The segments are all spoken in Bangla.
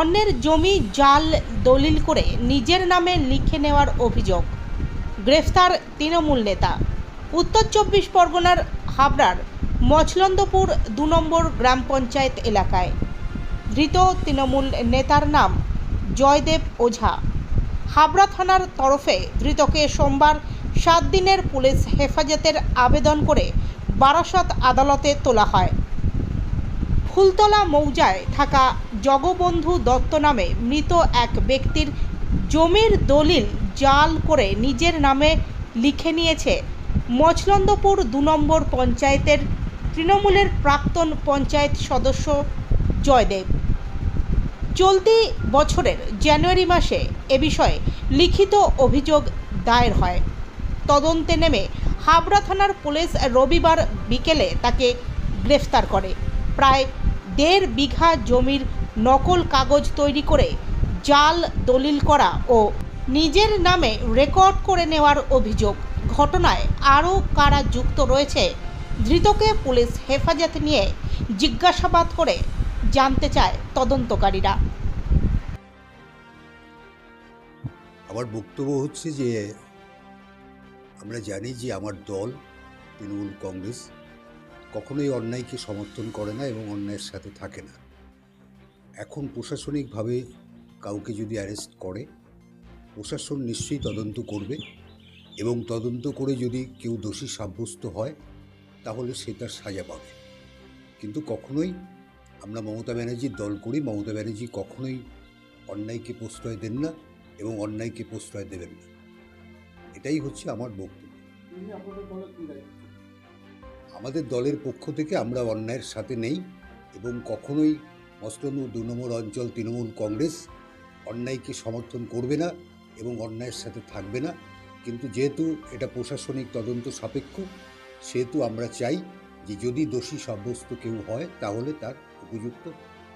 অন্যের জমি জাল দলিল করে নিজের নামে লিখে নেওয়ার অভিযোগ। গ্রেফতার তৃণমূল নেতা। উত্তর চব্বিশ পরগনার হাবড়ার মছলন্দপুর দু নম্বর গ্রাম পঞ্চায়েত এলাকায়। ধৃত তৃণমূল নেতার নাম জয়দেব ওঝা। হাবড়া থানার তরফে ধৃতকে সোমবার সাত দিনের পুলিশ হেফাজতের আবেদন করে বারাসত আদালতে তোলা হয়। ফুলতলা মৌজায় থাকা জগবন্ধু দত্ত নামে মৃত এক ব্যক্তির জমির দলিল জাল করে নিজের নামে লিখে নিয়েছে মছলন্দপুর দু নম্বর পঞ্চায়েতের তৃণমূলের প্রাক্তন পঞ্চায়েত সদস্য জয়দেব। চলতি বছরের জানুয়ারি মাসে এ বিষয়ে লিখিত অভিযোগ দায়ের হয়। তদন্তে নেমে হাবড়া থানার পুলিশ রবিবার বিকেলে তাকে গ্রেফতার করে। প্রায় দেড় বিঘা জমির নকল কাগজ তৈরি করে জাল দলিল করা ও নিজের নামে রেকর্ড করে নেওয়ার অভিযোগ। ঘটনায় আরও কারা যুক্ত রয়েছে, ধৃতকে পুলিশ হেফাজতে নিয়ে জিজ্ঞাসাবাদ করে জানতে চায় তদন্তকারীরা। আমার বক্তব্য হচ্ছে যে, আমরা জানি যে আমার দল তৃণমূল কংগ্রেস কখনোই অন্যায়কে সমর্থন করে না এবং অন্যায়ের সাথে থাকে না। এখন প্রশাসনিকভাবে কাউকে যদি অ্যারেস্ট করে, প্রশাসন নিশ্চয়ই তদন্ত করবে এবং তদন্ত করে যদি কেউ দোষী সাব্যস্ত হয়, তাহলে সে তার সাজা পাবে। কিন্তু কখনোই আমরা মমতা ব্যানার্জির দল করি, মমতা ব্যানার্জি কখনোই অন্যায়কে প্রশ্রয় দেন না এবং অন্যায়কে প্রশ্রয় দেবেন না। এটাই হচ্ছে আমার বক্তব্য। আমাদের দলের পক্ষ থেকে আমরা অন্যায়ের সাথে নেই এবং কখনোই মসলন দু নম্বর অঞ্চল তৃণমূল কংগ্রেস অন্যায়কে সমর্থন করবে না এবং অন্যায়ের সাথে থাকবে না। কিন্তু যেহেতু এটা প্রশাসনিক তদন্ত সাপেক্ষ সেহেতু আমরা চাই যে যদি দোষী সাব্যস্ত কেউ হয় তাহলে তার উপযুক্ত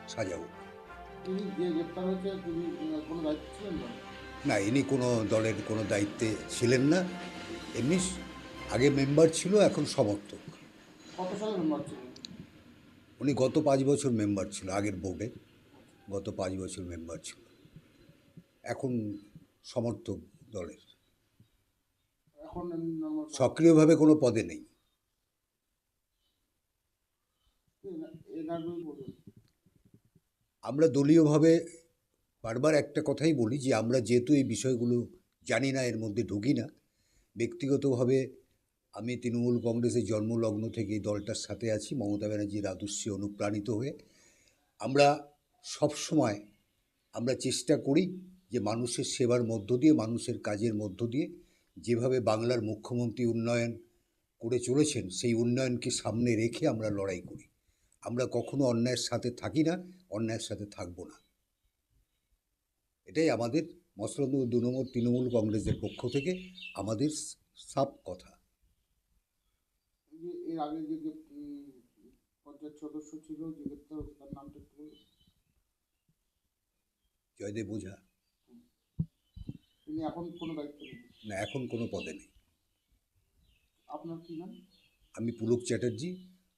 সাজা হোক। না ইনি কোনো দলের কোনো দায়িত্বে ছিলেন না। এমনি আগে মেম্বার ছিল এখন সমর্থক। কত সালে মেম্বার ছিলেন? উনি গত পাঁচ বছর মেম্বার ছিল আগের বোর্ডে গত পাঁচ বছর মেম্বার ছিল। এখন সমর্থক দলের। এখন সক্রিয়ভাবে কোনো পদে নেই। আমরা দলীয়ভাবে বারবার একটা কথাই বলি যে আমরা যেহেতু এই বিষয়গুলো জানি না এর মধ্যে ঢুকি না ব্যক্তিগতভাবে আমি তৃণমূল কংগ্রেসের জন্মলগ্ন থেকে এই দলটার সাথে আছি। মমতা ব্যানার্জির আদর্শে অনুপ্রাণিত হয়ে। আমরা সব সময় আমরা চেষ্টা করি যে মানুষের সেবার মধ্য দিয়ে, মানুষের কাজের মধ্য দিয়ে যেভাবে বাংলার মুখ্যমন্ত্রী উন্নয়ন করে চলেছেন, সেই উন্নয়নকে সামনে রেখে আমরা লড়াই করি। আমরা কখনো অন্যায়ের সাথে থাকি না, অন্যায়ের সাথে থাকব না। এটাই আমাদের, মসলন্দ দু নম্বর তৃণমূল কংগ্রেসের পক্ষ থেকে আমাদের সাপ কথা। আগে যে যে, পঞ্চায়েত সদস্য ছিল যে গ্রেপ্তার তার নামটা একটু জয়দেব ওঝা তিনি এখন কোনো দায়িত্ব নেই। না এখন কোনো পদে নেই। আপনার কি নাম? আমি পুলক চ্যাটার্জি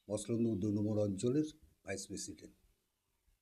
মসলন্দ দু নম্বর অঞ্চলের ভাইস প্রেসিডেন্ট।